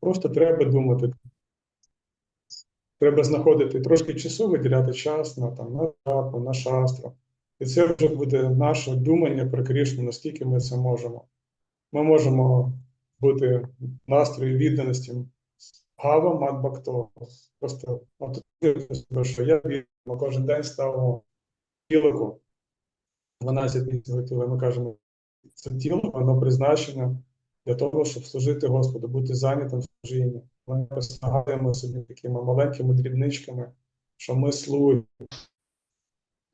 Просто треба думати. Треба знаходити трошки часу, виділяти час на там на жапу, на шастру. І це вже буде наше думання про Крішну, наскільки ми це можемо. Ми можемо бути в настрої відданості Гава Мадбакто. Просто от, що я вірю, кожен день ставимо тілику 12 місяців тіла. Ми кажемо, це тіло, воно призначено для того, щоб служити Господу, бути зайнятим в служінні. Ми нагадуємо собі такими маленькими дрібничками, що ми слуги.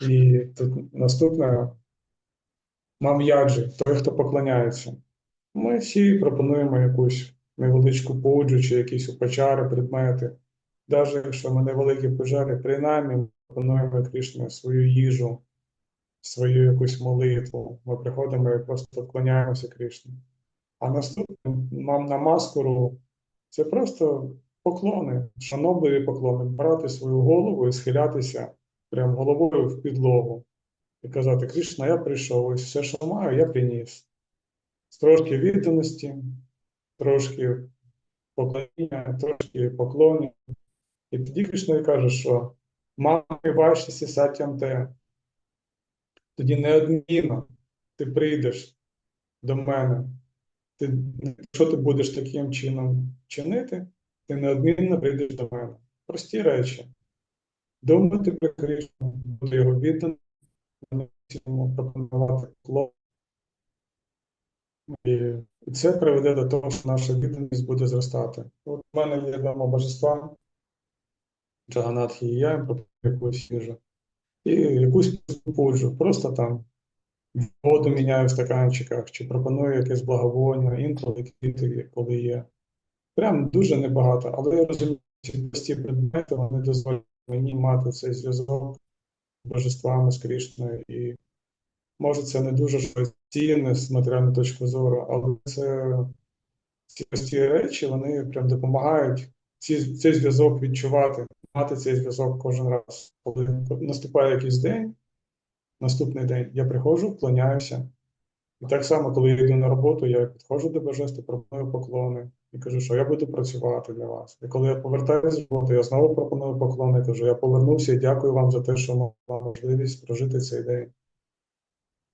І тут наступне мам'яджі, той, хто поклоняється. Ми всі пропонуємо якусь невеличку пуджу чи якісь упачари, предмети. Навіть якщо ми невеликі пожари, принаймні пропонуємо Крішні свою їжу, свою якусь молитву. Ми приходимо і просто вклоняємося Крішні. А наступне нам на маскуру це просто поклони, шанобливі поклони, брати свою голову і схилятися прям головою в підлогу і казати: Кришна, я прийшов, ось все, що маю, я приніс. З трошки відданості, трошки поклоніння, трошки поклонів. І тоді Кришна каже, що мами ваші сісатям те. Тоді неодмінно ти прийдеш до мене. Ти, Якщо ти будеш таким чином чинити, ти неодмінно прийдеш до мене. Прості речі. Думати про Кришну, бути його відданим, пропонувати клоп. І це приведе до того, що наша відданість буде зростати. От у мене є вдома божества, Джаганатхі, і я їм пропоную якусь їжу. І якусь пуджу, просто там воду міняю в стаканчиках, чи пропоную якесь благовоння, інколи квіти, коли є. Прям дуже небагато, але я розумію, ці прості предмети вони дозволяють мені мати цей зв'язок з божествами, з Крішною. І може це не дуже щось цінне з матеріальної точки зору, але це ці прості речі вони прям допомагають ці, цей зв'язок відчувати, мати цей зв'язок кожен раз. Коли наступає якийсь день, наступний день я приходжу, вклоняюся. І так само, коли я йду на роботу, я підходжу до божества, пропоную поклони і кажу, що я буду працювати для вас. І коли я повертаюся з роботи, я знову пропоную поклони, кажу, я повернувся і дякую вам за те, що мала можливість прожити цей день.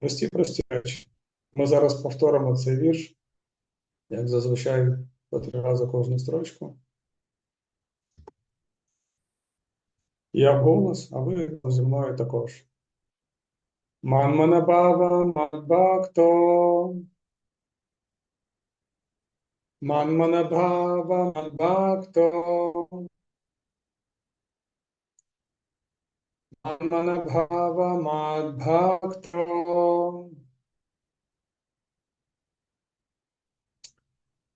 Прості, прості речі. Ми зараз повторимо цей вірш, як зазвичай по три рази кожну строчку. Я голос, а ви зі мною також. Манманабава Мадбакто. Манманабхава Мадбакто. Манманабхава Мадбакто.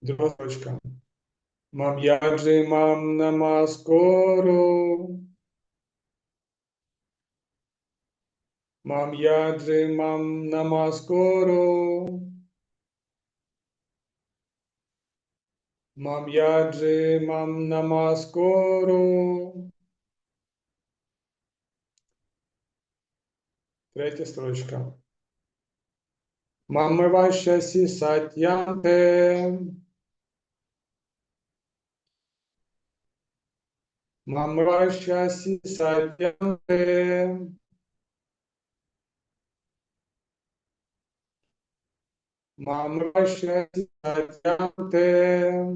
Друга строчка. Мам'яджи мам намаскору. Мам яджи мам намаскору. Мам яджи мам намаскору. Третя строчка. Мамми ваша сі сатянте. Мамми ваша сі сатянте. Сі сатянте.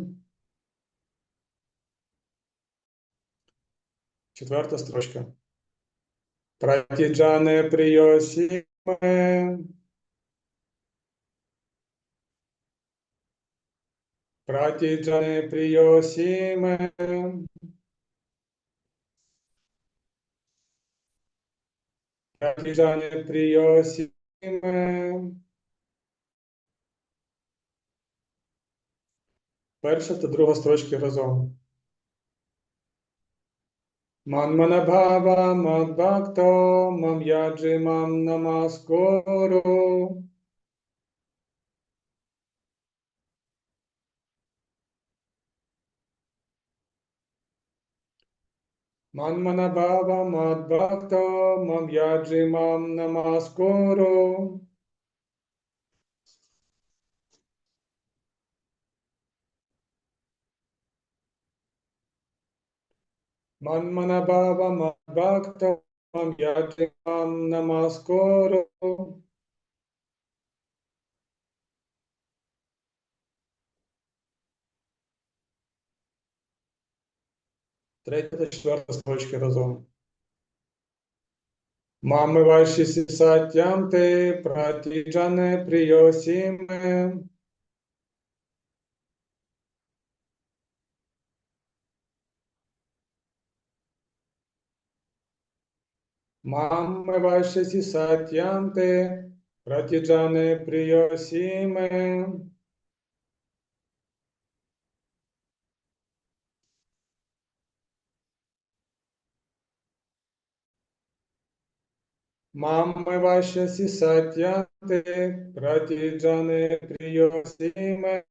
Четверта строчка. Пратіджане прийосіме. Пратіджане прийосіме. Пратіджане прийосіме. Перша та друга строчки разом. Манманабхава мадбакто мам яджи мам намаскору. Манманабхава мадбакто мам мам намаскору. Баба Мадбакта Мам Яджимам Намаскору. Третя та четверта строчки разом. Мами ваші сісатям ти, пратіджане прийосіме. Мами ваші сісатям ти, пратіджане прийосіме. Мами ваші сісатям ти, пратіджане прийосіме.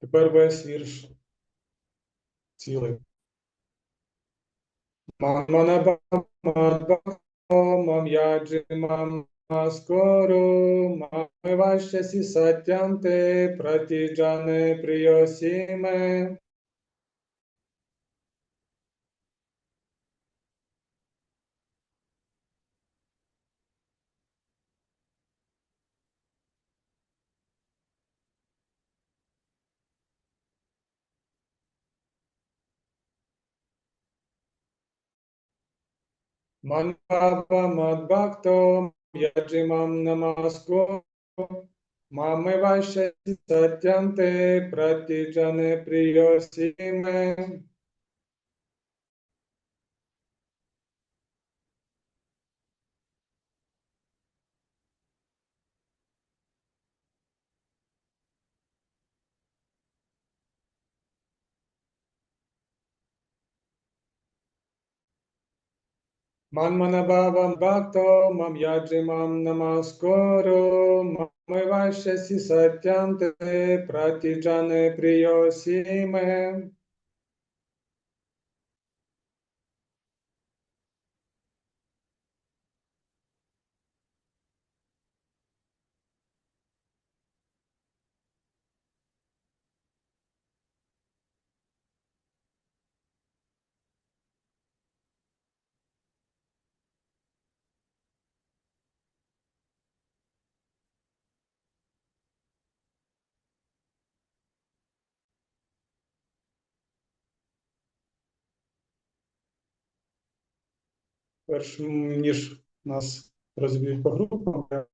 Тепер весь вірш цілий. Мамана мам яджи мам скоро, мами ваще сісатям ти, пратіджане прийосіме. Манбаба мадбакто, яджимам намаско, мами ваше сатянте, пратіджане прийосіме. Манмана бабам бакто, мам яджимам намаскоро, мами ваше сатянте, пратіджане прийосіме. Перш ніж нас розб'ють по групам, я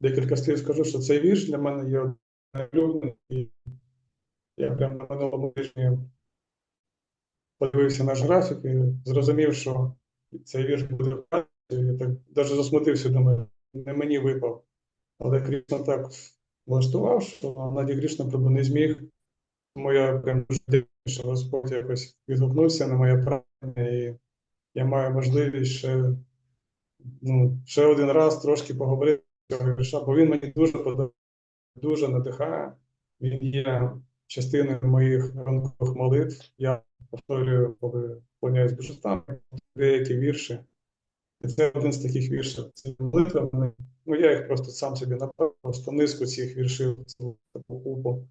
декілька слів скажу, що цей вірш для мене є улюблений. І Я прямо на минулому тижні подивився наш графік і зрозумів, що цей вірш буде. Я так навіть засмутився, думаю, не мені випав. Але Крішна так влаштував, що Наді Крішна просто не зміг. Тому я прям дуже дивлюся, що Господь якось відгукнувся на моє прагнення, я маю можливість ще, ну, ще один раз трошки поговорити цього вірша, бо він мені дуже подобається, дуже надихає. Він є частиною моїх ранкових молитв. Я повторюю, коли вклоняюсь божествам, деякі вірші. І це один з таких віршів. Це молитва. Ну, я їх просто сам собі написав, просто низку цих віршів, цілу купу.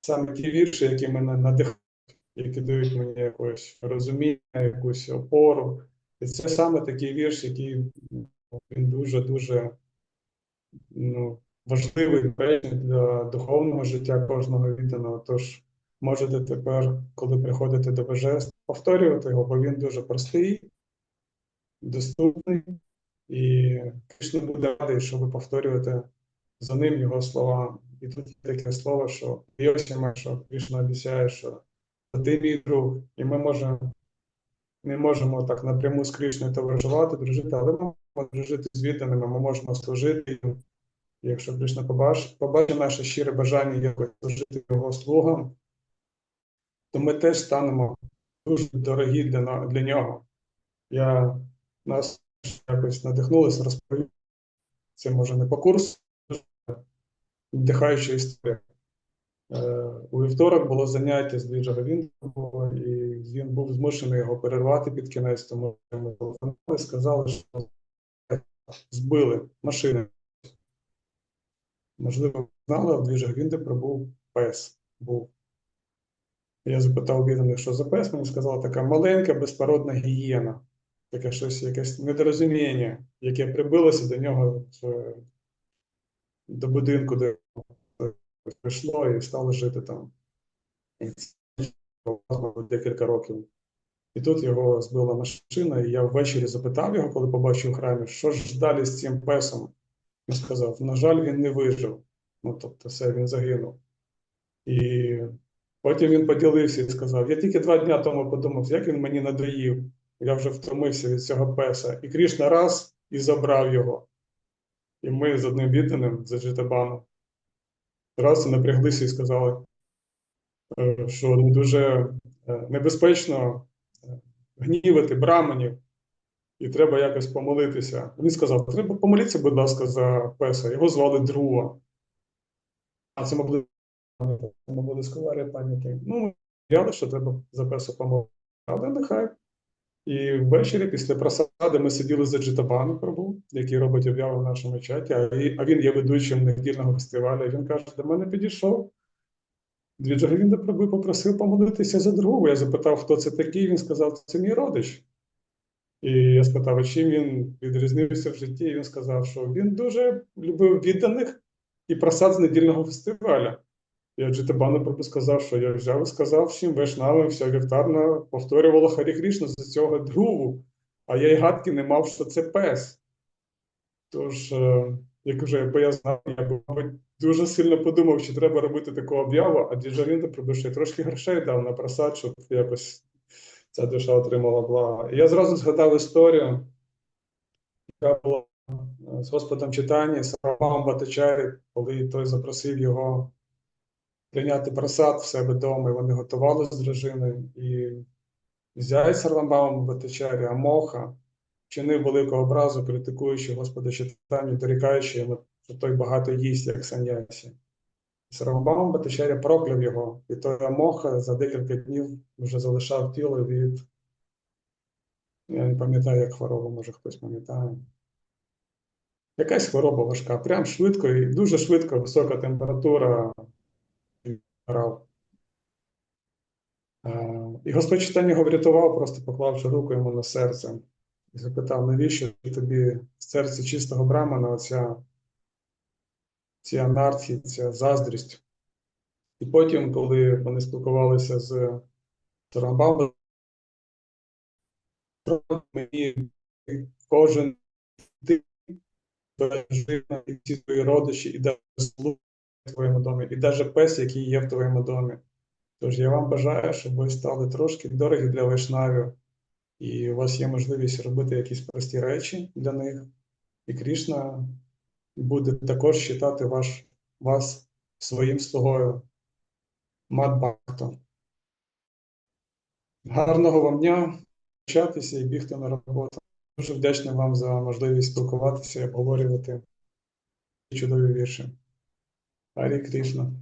Саме ті вірші, які мене надихають, які дають мені якось розуміння, якусь опору. І це саме такий вірш, який ну, він дуже-дуже ну, важливий для духовного життя кожного відданого. Тож можете тепер, коли приходите до божеств, повторювати його, бо він дуже простий, доступний, і Кришна буде радий, що ви повторюєте за ним його слова. І тут є таке слово, що Йосіма, що Кришна обіцяє, що ти друг, і ми можемо. Не можемо так напряму з Кришною товаришувати, дружити, але ми можемо дружити з відданими, ми можемо служити їм. Якщо Кришна побачить, побачить наше щире бажання якось служити його слугам, то ми теж станемо дуже дорогі для, для нього. Я нас якось надихнулися, розповів. Це може не по курсу, дуже надихаюча історія. Е, У вівторок було заняття з Двіджа Говіндова, і він був змушений його перервати під кінець, тому йому телефонували, сказали, що збили машини. Можливо, знали, а в Двіжа Говінди прибув пес. Був. Я запитав відданих, що за пес, мені сказала така маленька безпородна гієна. Таке щось, якесь недорозуміння, яке прибилося до нього до будинку, де прийшло і стало жити там. Декілька років. І тут його збила машина, і я ввечері запитав його, коли побачив у храмі, що ж далі з цим песом. Він сказав: на жаль, він не вижив. Ну, тобто, все, він загинув. І потім він поділився і сказав: Я тільки два дня тому подумав, як він мені надоїв. Я вже втомився від цього песа. І Крішна раз і забрав його. І ми з одним відданим за Джитабаном раз напряглися і сказали, е, що ну, дуже е, небезпечно е, гнівити браманів, і треба якось помолитися. Він сказав: треба помолитися, будь ласка, за песа. Його звали Друа. А це могли обов'язково пам'яті. Ну, вважали, що треба за песа помолитися. Але нехай. І ввечері після просади ми сиділи за Джитабаном пробув, який робить об'яви в нашому чаті, а він є ведучим недільного фестивалю. Він каже, до мене підійшов. Двіджагавінда Прабу попросив помолитися за другого. Я запитав, хто це такий. Він сказав, це мій родич. І я спитав, чим він відрізнився в житті. І він сказав, що він дуже любив відданих і просад з недільного фестивалю. Я Джитабану Прабу сказав, що я і сказав всім вишнавим, вся вівтарна повторювала Харі Крішна за цього другу, а я й гадки не мав, що це пес. Тож, як вже я пояснив, я б, мабуть, дуже сильно подумав, чи треба робити таку об'яву, а ще й трошки грошей дав на просад, щоб якось ця душа отримала блага. І я зразу згадав історію, яка була е, з Господом читання, з Рамамом Батачарі, коли той запросив його прийняти просад в себе вдома, і вони готували з дружиною. І зять Сарвамбаум Батачарі, Амоха, чинив великого образу, критикуючи Господа читання, дорікаючи йому, що той багато їсть, як санясі. Сарвамбаум Батачаря прокляв його, і той Амоха за декілька днів вже залишав тіло від. Я не пам'ятаю, як хвороба, може хтось пам'ятає. Якась хвороба важка, прям швидко і дуже швидко висока температура грав. Е, І Господь читання його врятував, просто поклавши руку йому на серце і запитав, навіщо тобі в серці чистого брамана оця ці анархії, ця заздрість. І потім, коли вони спілкувалися з Тарамбамом, мені кожен жив і всі твої родичі, і навіть слуги твоєму домі, і навіть пес, який є в твоєму домі. Тож я вам бажаю, щоб ви стали трошки дорогі для вайшнавів, і у вас є можливість робити якісь прості речі для них. І Крішна буде також вважати ваш, вас своїм слугою Мадбактом. Гарного вам дня, вчатися і бігти на роботу. Дуже вдячний вам за можливість спілкуватися і обговорювати чудові вірші. Харі Крішна.